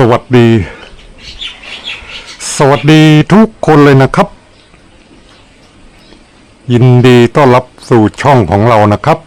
สวัสดี สวัสดีทุกคนเลยนะครับ ยินดีต้อนรับสู่ช่องของเรานะครับ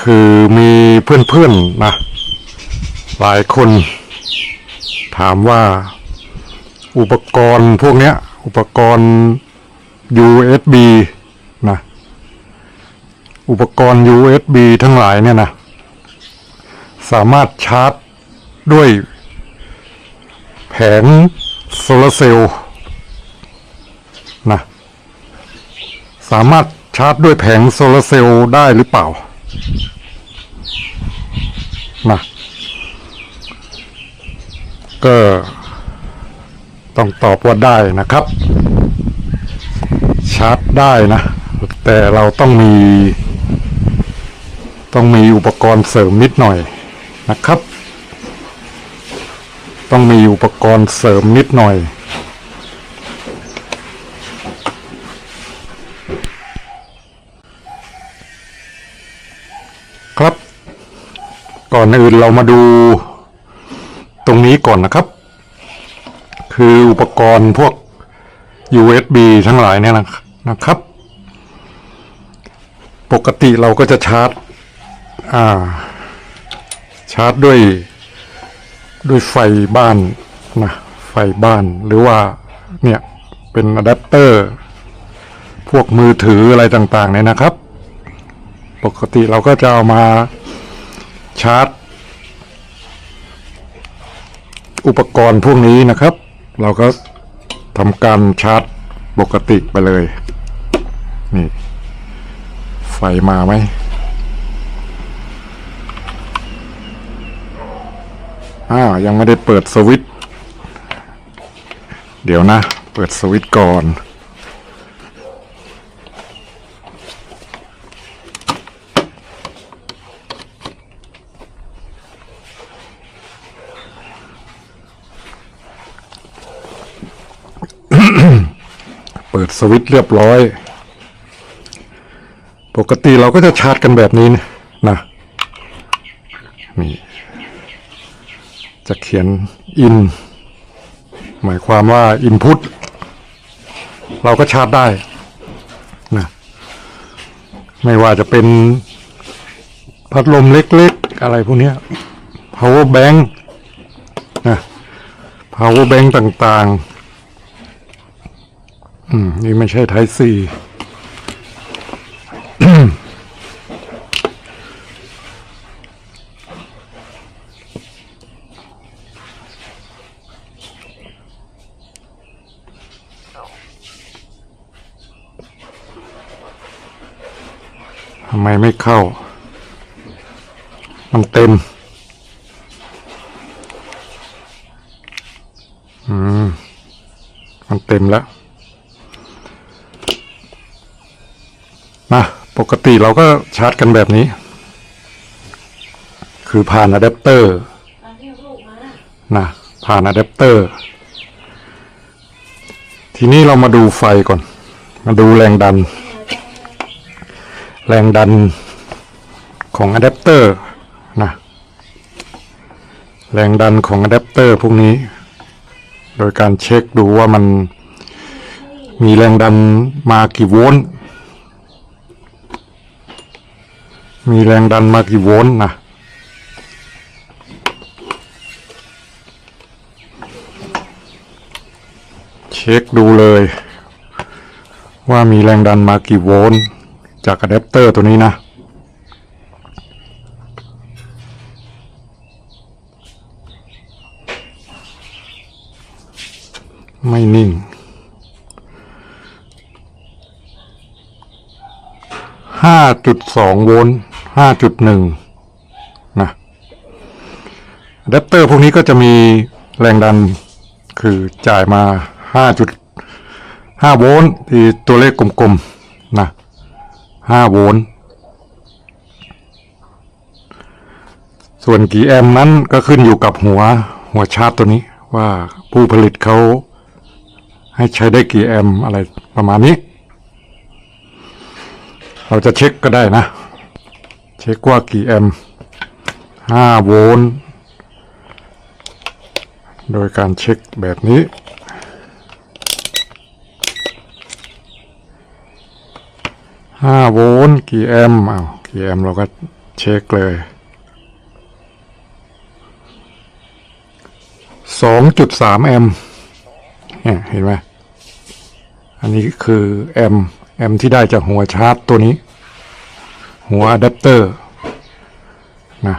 คือมีเพื่อนๆนะหลายคน ถามว่า อุปกรณ์พวกเนี้ยอุปกรณ์ USB อุปกรณ์ USB ทั้งหลายเนี่ยนะ สามารถชาร์จด้วย แผงโซลาร์เซลล์นะสามารถชาร์จด้วยแผงโซลาร์เซลล์ได้หรือเปล่านะก็ต้องตอบว่าได้นะครับ ชาร์จได้นะ แต่เราต้องมี ต้องมีอุปกรณ์เสริมนิดหน่อยนะครับ ต้องมีอุปกรณ์เสริมนิดหน่อย ครับ ก่อนอื่นเรามาดูตรงนี้ก่อนนะครับ คืออุปกรณ์พวก USB ทั้งหลายเนี่ยนะนะครับ ปกติเราก็จะชาร์จ อ่า ชาร์จด้วยด้วยไฟบ้านนะไฟบ้านหรือว่าเนี่ยเป็นอะแดปเตอร์ พวกมือถืออะไรต่างๆเนี่ยนะครับ ปกติเราก็จะเอามาชาร์จ อุปกรณ์พวกนี้นะครับ เราก็ทำการชาร์จปกติไปเลย นี่ ไฟมาไหม อ้าวยังไม่ได้เปิดสวิตช์เดี๋ยวนะ เปิดสวิตช์ก่อนเปิดสวิตช์เรียบร้อย ปกติเราก็จะชาร์จกันแบบนี้นะ นี่ จะเขียน in หมายความว่า input เราก็ชาร์จได้นะไม่ว่าจะเป็นพัดลมเล็กๆ อะไรพวกนี้ power bank นะ power bank ต่างๆ อืม นี่ไม่ใช่ไท ไมไม่เข้า มันเต็ม อืม มันเต็มแล้วนะปกติเราก็ชาร์จกันแบบนี้ คือผ่านอะแดปเตอร์นะผ่านอะแดปเตอร์ ทีนี้เรามาดูไฟก่อน มาดูแรงดัน แรงดันของอะแดปเตอร์นะแรงดันของอะแดปเตอร์พวกนี้ โดยการเช็คดูว่ามันมีแรงดันมากี่โวลต์มีแรงดันมากี่โวลต์นะเช็คดูเลย ว่ามีแรงดันมากี่โวลต์ จากอะแดปเตอร์ตัวนี้นะ ไม่นิ่ง ห้าจุดสองโวลต์ห้าจุดหนึ่งนะอะแดปเตอร์พวกนี้ก็จะมีแรงดันคือจ่ายมาห้าจุดห้าโวลต์ที่ตัวเลขกลมๆนะ ห้าโวลต์ส่วนกี่แอมป์นั้นก็ขึ้นอยู่กับหัวหัวชาร์จตัวนี้ว่าผู้ผลิตเขาให้ใช้ได้กี่แอมป์อะไรประมาณนี้ เราจะเช็คก็ได้นะ เช็คว่ากี่แอมป์5โวลต์โดยการเช็คแบบนี้ 5โวลต์กี่แอมป์อ้าวกี่แอมป์เราก็เช็คเลย2.3แอมป์เนี่ยเห็นไหมอันนี้คือแอมป์แอมป์ที่ได้จากหัวชาร์จตัวนี้ หัวอะแดปเตอร์นะ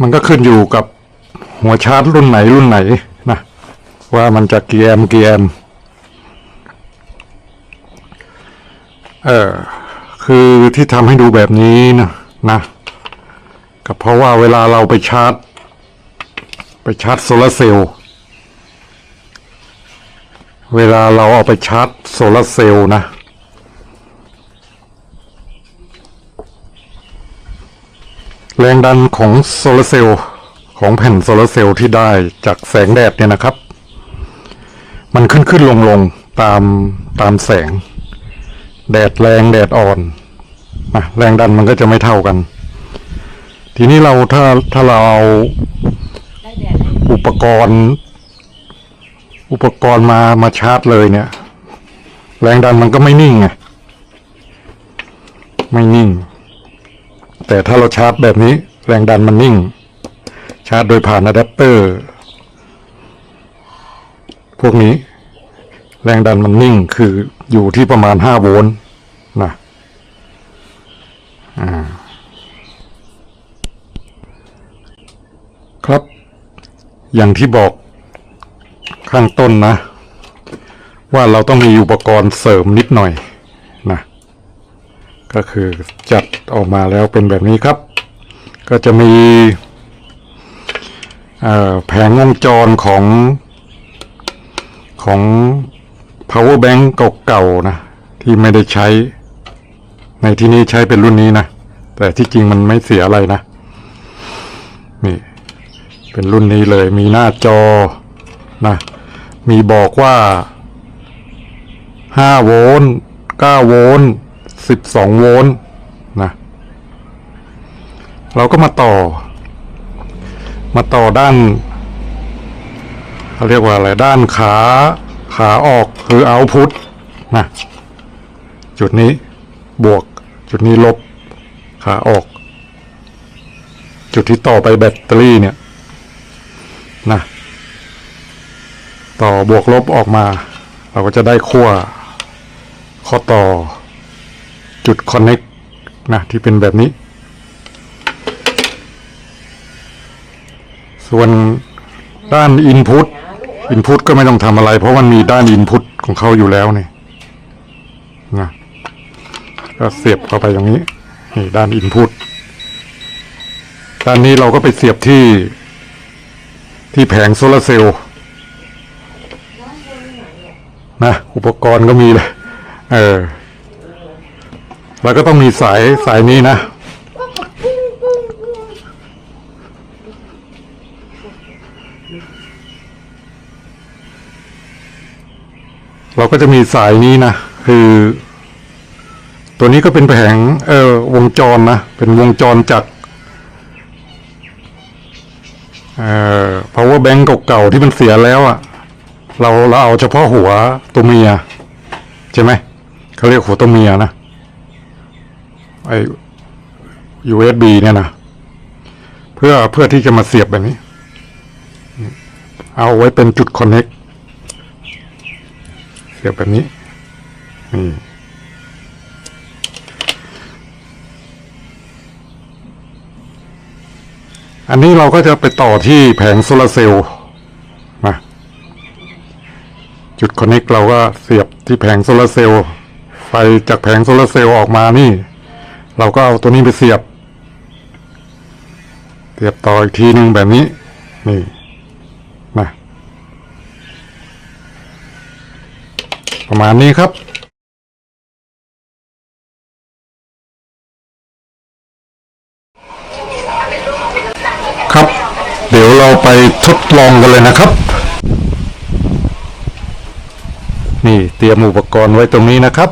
มันก็ขึ้นอยู่กับหัวชาร์จรุ่นไหนรุ่นไหนนะว่ามันจะกี่แอมป์กี่แอม เออคือที่ทำให้ดูแบบนี้นะนะก็เพราะว่าเวลาเราไปชาร์จ ไปชาร์จโซลาร์เซลล์เวลาเราเอาไปชาร์จโซลาร์เซลล์นะ แรงดันของโซลาร์เซลล์ของแผ่นโซลาร์เซลล์ที่ได้จากแสงแดดเนี่ยนะครับ มันขึ้นขึ้นลงลงตามตามแสง แดดแรงแดดอ่อนนะแรงดันมันก็จะไม่เท่ากัน ทีนี้เราถ้าถ้าเราเอาอุปกรณ์ อุปกรณ์มามาชาร์จเลยเนี่ย แรงดันมันก็ไม่นิ่งไงไม่นิ่ง แต่ถ้าเราชาร์จแบบนี้ แรงดันมันนิ่ง ชาร์จโดยผ่านอะแดปเตอร์พวกนี้ แรงดันมันนิ่งคือ อยู่ที่ประมาณห้าโวลต์นะอ่าครับ อย่างที่บอกข้างต้นนะ ว่าเราต้องมีอุปกรณ์เสริมนิดหน่อยนะก็คือจัดออกมาแล้วเป็นแบบนี้ครับ ก็จะมีแผงวงจรของของ power bank เก่าๆนะ ที่ไม่ได้ใช้ ในที่นี้ใช้เป็นรุ่นนี้นะ แต่ที่จริงมันไม่เสียอะไรนะ นี่ เป็นรุ่นนี้เลย มีหน้าจอนะ มีบอกว่า 5 โวลต์9โวลต์12 โวลต์นะ เราก็มาต่อ มาต่อด้านเขาเรียกว่าอะไร ด้านขา ขาออกคือเอาพุทนะจุดนี้บวก จุดนี้ลบ ขาออก จุดที่ต่อไปแบตเตอรี่เนี่ยนะต่อบวกลบออกมา เราก็จะได้ขั้วข้อต่อจุดคอนเน็กนะที่เป็นแบบนี้ ส่วนด้านอินพุต อินพุตก็ไม่ต้องทำอะไร เพราะมันมีด้านอินพุตของเขาอยู่แล้วเนี่ยนะก็เสียบเข้าไปตรงนี้นี่ด้านอินพุตด้านนี้เราก็ไปเสียบที่ ที่แผงโซลาร์เซลล์นะอุปกรณ์ก็มีเลย เออ แล้วก็ต้องมีสายสายนี้นะ เราก็จะมีสายนี้นะ คือ ตัวนี้ก็เป็นแผงเออวงจรนะ เป็นวงจรจากเอ่อ power bank เก่าๆที่มันเสียแล้วอะ่ะ เราเราเอาเฉพาะหัวตัวเมีย ใช่ไหมเขาเรียกหัวตัวเมียนะไอ USB เนี่ยนะเพื่อเพื่อที่จะมาเสียบแบบนี้ เอาไว้เป็นจุดคอนเน็ก เสียบแบบนี้นี่อันนี้เราก็จะไปต่อที่แผงโซลาร์เซลล์นะจุดคอนเน c t เราก็เสียบที่แผงโซลาร์เซลล์ไฟจากแผงโซลาร์เซลล์ออกมานี่ เราก็เอาตัวนี้ไปเสียบ เสียบต่ออีกทีหนึ่งแบบนี้ นี่นะ ประมาณนี้ครับครับ เดี๋ยวเราไปทดลองกันเลยนะครับ นี่เตรียมอุปกรณ์ไว้ตรงนี้นะครับ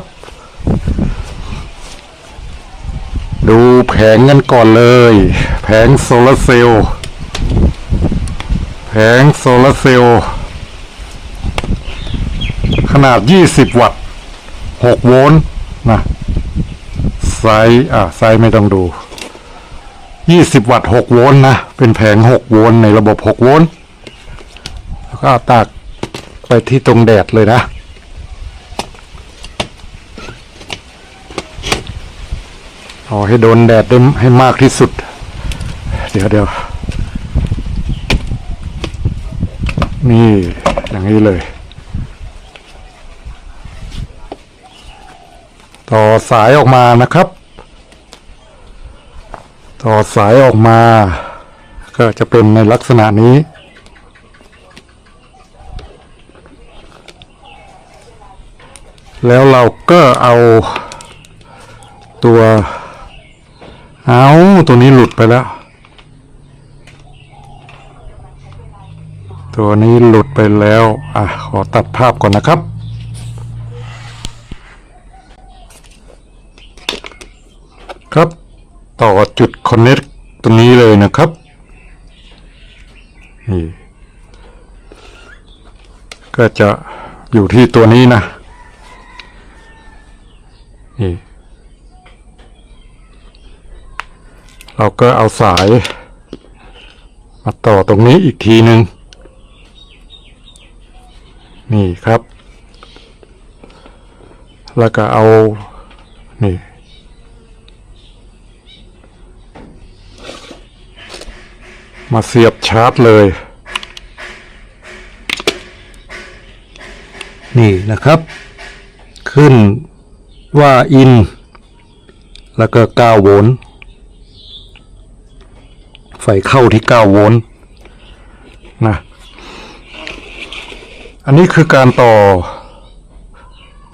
ดูแผงกันก่อนเลย แผงโซลาร์เซลล์แผงโซลาร์เซลล์ นาด 20 วัตต์ 6 โวลต์นะไซส์อะไซส์ไม่ต้องดู 20 วัตต์ 6 โวลต์นะ เป็นแผง 6 โวลต์ในระบบ 6 โวลต์แล้วก็ตากไปที่ตรงแดดเลยนะ เอาให้โดนแดดได้ให้มากที่สุด เดี๋ยวเดี๋ยวนี่ อย่างนี้เลย ต่อสายออกมานะครับ ต่อสายออกมา ก็จะเป็นในลักษณะนี้ แล้วเราก็เอาตัวเอาตัวนี้หลุดไปแล้ว ตัวนี้หลุดไปแล้ว อะ ขอตัดภาพก่อนนะครับ ครับ ต่อจุดคอนเน c ตรงนี้เลยนะครับนี่ก็จะอยู่ที่ตัวนี้นะนี่เราก็เอาสายมาต่อตรงนี้อีกทีหนึ่งนี่ครับ แล้วก็เอา นี่ มาเสียบชาร์จเลย นี่นะครับ ขึ้นว่าอิน แล้วก็ 9 โวลต์ไฟเข้าที่ 9 โวลต์นะ อันนี้คือการต่อ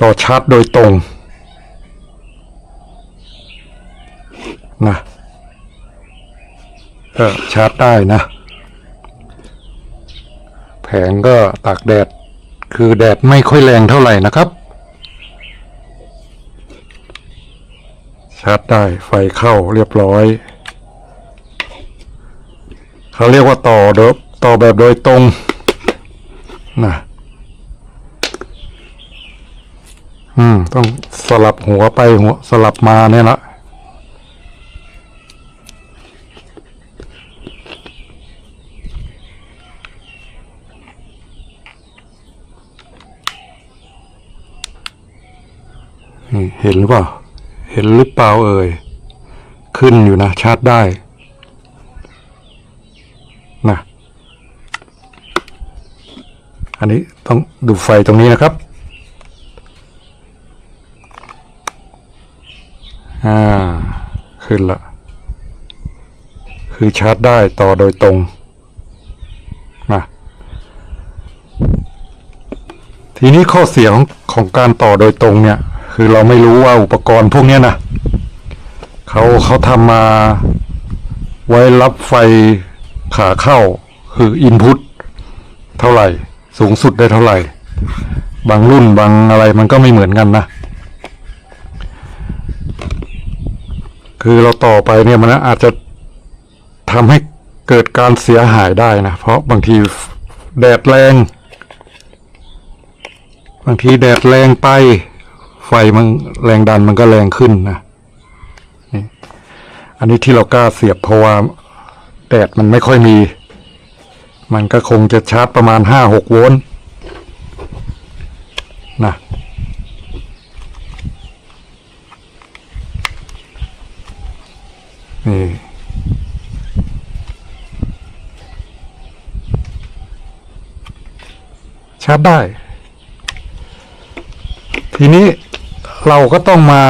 ต่อชาร์จโดยตรงนะ ก็ชาร์จได้นะ แผงก็ตากแดด คือแดดไม่ค่อยแรงเท่าไหร่นะครับ ชาร์จได้ไฟเข้าเรียบร้อย เขาเรียกว่าต่อโดยต่อแบบโดยตรงนะอืม ต้องสลับหัวไปหัวสลับมาเนี่ยละ เห็นหรือเปล่า เห็นหรือเปล่าเอ่ย ขึ้นอยู่นะ ชาร์จได้ นะ อันนี้ต้องดูไฟตรงนี้นะครับ อ่า ขึ้นละ คือชาร์จได้ต่อโดยตรงนะทีนี้ข้อเสียของของการต่อโดยตรงเนี่ย คือเราไม่รู้ว่าอุปกรณ์พวกนี้นะเขาเขาทำมาไว้รับไฟขาเข้า คืออินพุตเท่าไหร่ สูงสุดได้เท่าไหร่ บางรุ่นบางอะไรมันก็ไม่เหมือนกันนะ คือเราต่อไปเนี่ยมันอาจจะทำให้เกิดการเสียหายได้นะ เพราะบางทีแดดแรง บางทีแดดแรงไป ไฟมันแรงดันมันก็แรงขึ้นนะนี่อันนี้ที่เรากล้าเสียบเพราะว่าแดดมันไม่ค่อยมี มันก็คงจะชาร์จประมาณห้าหกโวลต์นะนี่ชาร์จได้ ทีนี้ เราก็ต้องมา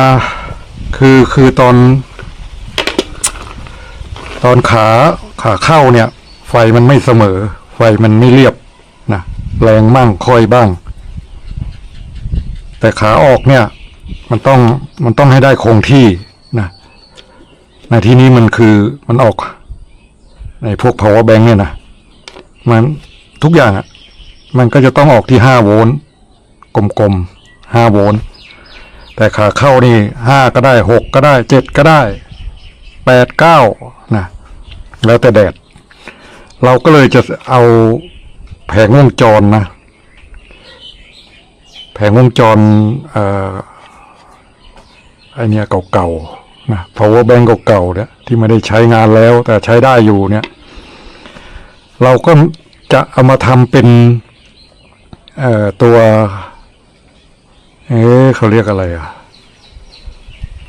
คือคือตอน ตอนขาขาเข้าเนี่ย ไฟมันไม่เสมอ ไฟมันไม่เรียบนะแรงบ้างค่อยบ้าง แต่ขาออกเนี่ย มันต้องมันต้องให้ได้คงที่นะในที่นี้มันคือมันออก ในพวก power bank เนี่ยนะมันทุกอย่างอะ่ะมันก็จะต้องออกที่ห้าโวลต์กลมๆห้าโวลต์ แต่ขาเข้านี่ห้าก็ได้หกก็ได้เจ็ดก็ได้แปดเก้านะแล้วแต่แดด เราก็เลยจะเอาแผงวงจรนะ แผงวงจรเอ่อไอเนี้ยเก่าๆนะ power bank เก่าๆเนี่ยที่ไม่ได้ใช้งานแล้ว แต่ใช้ได้อยู่เนี่ย เราก็จะเอามาทำเป็นเอ่อตัว เอ๊ะเขาเรียกอะไรอะ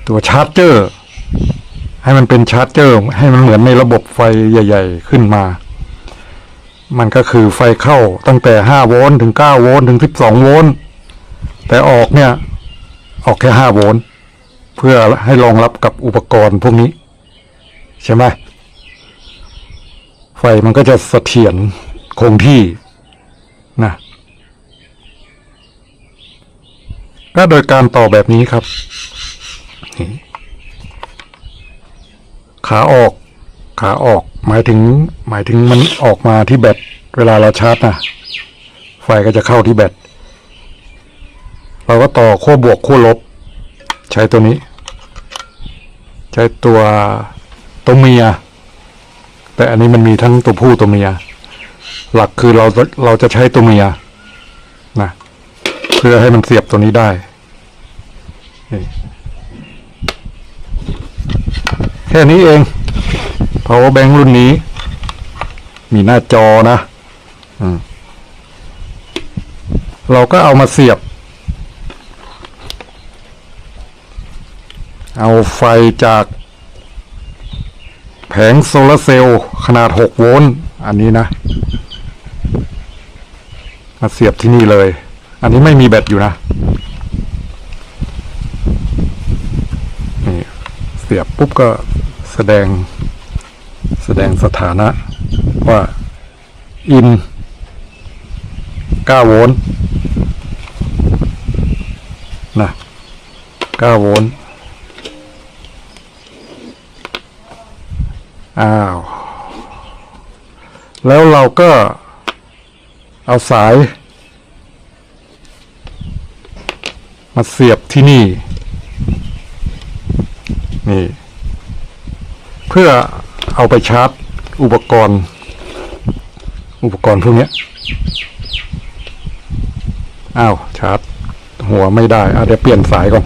ตัวชาร์จเจอร์ ให้มันเป็นชาร์จเจอร์ ให้มันเหมือนในระบบไฟใหญ่ ๆ ขึ้นมา มันก็คือไฟเข้าตั้งแต่5โวลต์ถึง9โวลต์ถึง12โวลต์แต่ออกเนี่ย ออกแค่5โวลต์เพื่อให้รองรับกับอุปกรณ์พวกนี้ ใช่ไหมไฟมันก็จะเสถียรคงที่นะ ก็โดยการต่อแบบนี้ครับ ขาออก ขาออก หมายถึง หมายถึงมันออกมาที่แบตเวลาเราชาร์จนะไฟก็จะเข้าที่แบตเราก็ต่อขั้วบวกขั้วลบ ใช้ตัวนี้ ใช้ตัวตัวเมีย แต่อันนี้มันมีทั้งตัวผู้ตัวเมีย หลักคือเราเราจะใช้ตัวเมีย พื่อให้มันเสียบตัวนี้ได้แค่นี้เอง power bank รุ่นนี้ มีหน้าจอนะอเราก็เอามาเสียบ เอาไฟจากแผงโซลาร์เซลล์ขนาด 6 โวลต์ อันนี้นะ มาเสียบที่นี่เลย อันนี้ไม่มีแบตอยู่นะ นี่ เสียบปุ๊บก็แสดง แสดงสถานะ ว่า อิน9โวลต์นะ9โวลต์อ้าว แล้วเราก็เอาสาย มาเสียบที่นี่ นี่ เพื่อเอาไปชาร์จอุปกรณ์ อุปกรณ์พวกนี้อ้าวชาร์จ หัวไม่ได้อะเดี๋ยวเปลี่ยนสายก่อน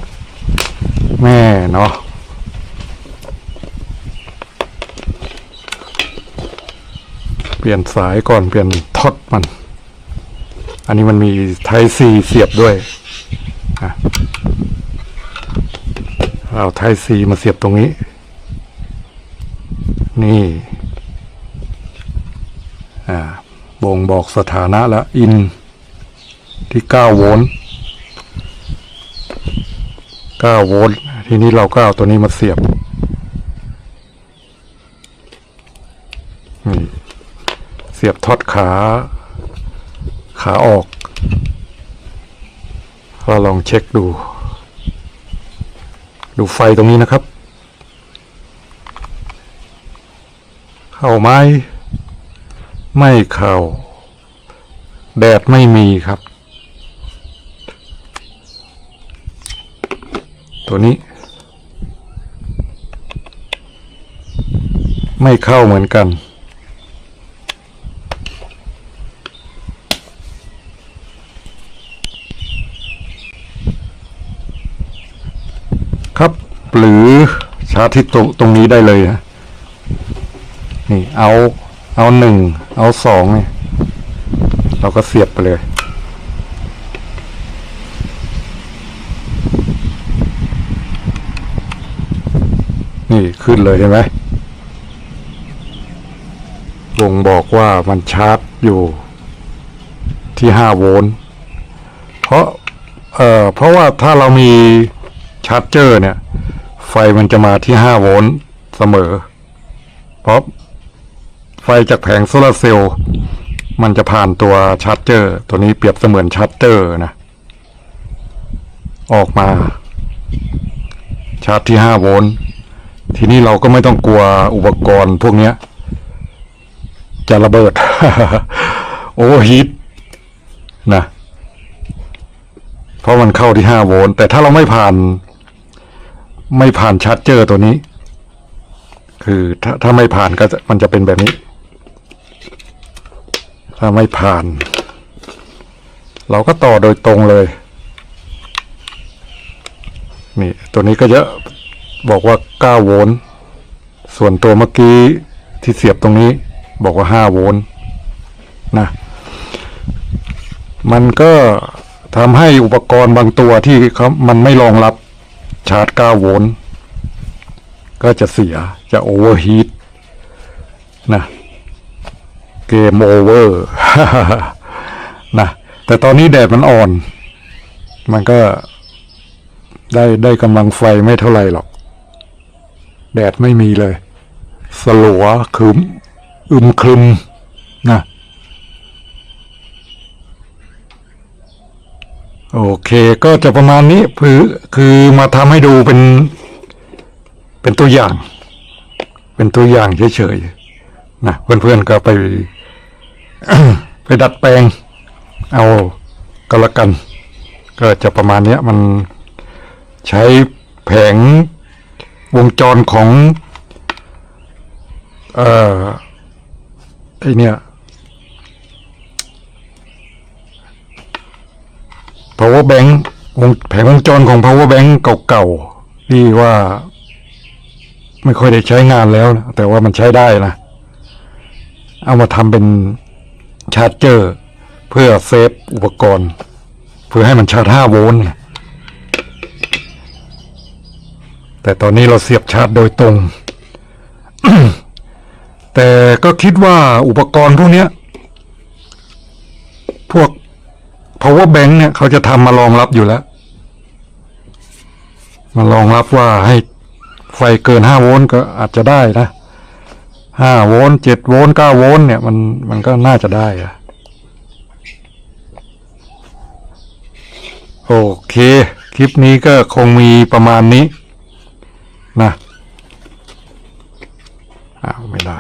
แม่เนาะเปลี่ยนสายก่อนเปลี่ยนท็อตมัน อันนี้มันมีไทซีเสียบด้วยอะ เอาไทซีมาเสียบตรงนี้ นี่อ่าบ่งบอกสถานะแล้วอินที่ 9 โวลต์ 9 โวลต์ ทีนี้เราก็เอาตัวนี้มาเสียบ นี่ เสียบทอตขา ขาออก เราลองเช็คดู ดูไฟตรงนี้นะครับ เข้าไหมไม่เข้า แดดไม่มีครับ ตัวนี้ ไม่เข้าเหมือนกัน ครับ หรือชาร์จที่ตรงตรงนี้ได้เลยนะนี่เอาเอาหนึ่งเอาสองเนี่ยเราก็เสียบไปเลยนี่ขึ้นเลยใช่ไหมวงบอกว่ามันชาร์จอยู่ที่ห้าโวลต์ เพราะ เอ่อ เพราะว่าถ้าเรามีชาร์จเจอร์เนี่ย ไฟมันจะมาที่ห้าโวลต์เสมอ เพราะไฟจากแผงโซลาเซลล์มันจะผ่านตัวชาร์จเจอร์ ตัวนี้เปรียบเสมือนชาร์จเจอร์นะ ออกมา ชาร์จที่ห้าโวลต์ทีนี้เราก็ไม่ต้องกลัวอุปกรณ์พวกนี้จะระเบิด โอเวอร์ฮีทนะ เพราะมันเข้าที่ห้าโวลต์แต่ถ้าเราไม่ผ่าน ไม่ผ่านชาร์จเจอร์ตัวนี้ คือถ้าถ้าไม่ผ่านก็จะมันจะเป็นแบบนี้ ถ้าไม่ผ่าน เราก็ต่อโดยตรงเลย นี่ตัวนี้ก็เยอะบอกว่า 9 โวลต์ส่วนตัวเมื่อกี้ที่เสียบตรงนี้ บอกว่า 5 โวลต์นะ มันก็ทำให้อุปกรณ์บางตัวที่เขามันไม่รองรับ ชาร์จ 9 โวลต์ก็จะเสียจะโอเวอร์ฮีทนะเกมโอเวอร์นะแต่ตอนนี้แดดมันอ่อน มันก็ได้ได้กำลังไฟไม่เท่าไหร่หรอก แดดไม่มีเลย สลัวคึมอึมครึมนะ โอเคก็จะประมาณนี้คือคือมาทำให้ดูเป็น เป็นตัวอย่าง เป็นตัวอย่างเฉยๆนะเพื่อนๆก็ไป ไปดัดแปลง เอาก็แล้วกัน ก็จะประมาณเนี้ยมันใช้แผงวงจรของ เอ่อไอเนี่ย power bank วงแผงวงจรของ power bank เก่าๆที่ว่า ไม่ค่อยได้ใช้งานแล้วนะแต่ว่ามันใช้ได้นะ เอามาทำเป็นชาร์จเจอร์ เพื่อเซฟอุปกรณ์ เพื่อให้มันชาร์จ5โวลต์แต่ตอนนี้เราเสียบชาร์จโดยตรง แต่ก็คิดว่าอุปกรณ์พวกนี้พวก power bank เนี่ยเขาจะทำมารองรับอยู่แล้ว มารองรับว่าให้ไฟเกิน5โวลต์ก็อาจจะได้นะ5โวลต์7โวลต์9โวลต์เนี่ยมันมันก็น่าจะได้อะโอเค คลิปนี้ก็คงมีประมาณนี้นะอ้าวไม่ได้